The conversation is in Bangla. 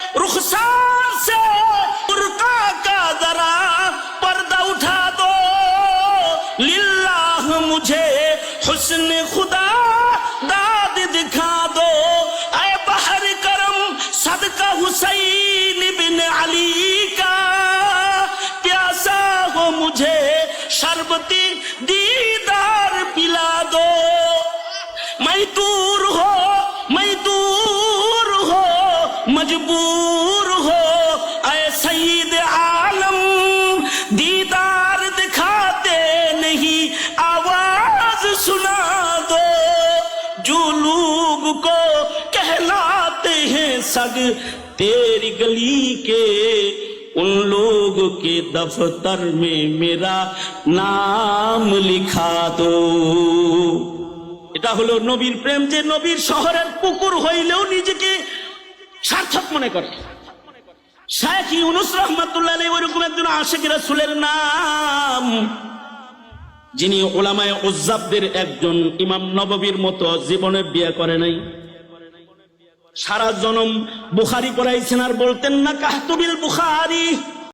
रुखसार से बुर्का का जरा पर्दा उठा दो लिल्लाह मुझे हुस्न खुदा दाद दिखा दो ऐ बहर करम सदका हुसैन बिन अली का प्यासा हो मुझे शरबती दीदार पिला दो मैं दूर मजबूर हो ऐ सईद आलम दीदार दिखाते नहीं आवाज सुना दो जो लोग को कहलाते हैं सग तेरी गली के उन लोग के दफ्तर में मेरा नाम लिखा দো এটা হলো নবীর প্রেম যে নবীর শহরের পুকুর হইলেও নিজেকে সার্থক মনে করে। শায়েখ ইউনুস রহমাতুল্লাহ ওইরকম একজন আশেখ রাসুলের নাম, যিনি ওলামায় উজ্জাবদের একজন ইমাম নববীর মতো জীবনে বিয়ে করে নাই। সারা জনম বুখারি পড়াইছেন আর বলতেন না কাহতুবিল বুখারি।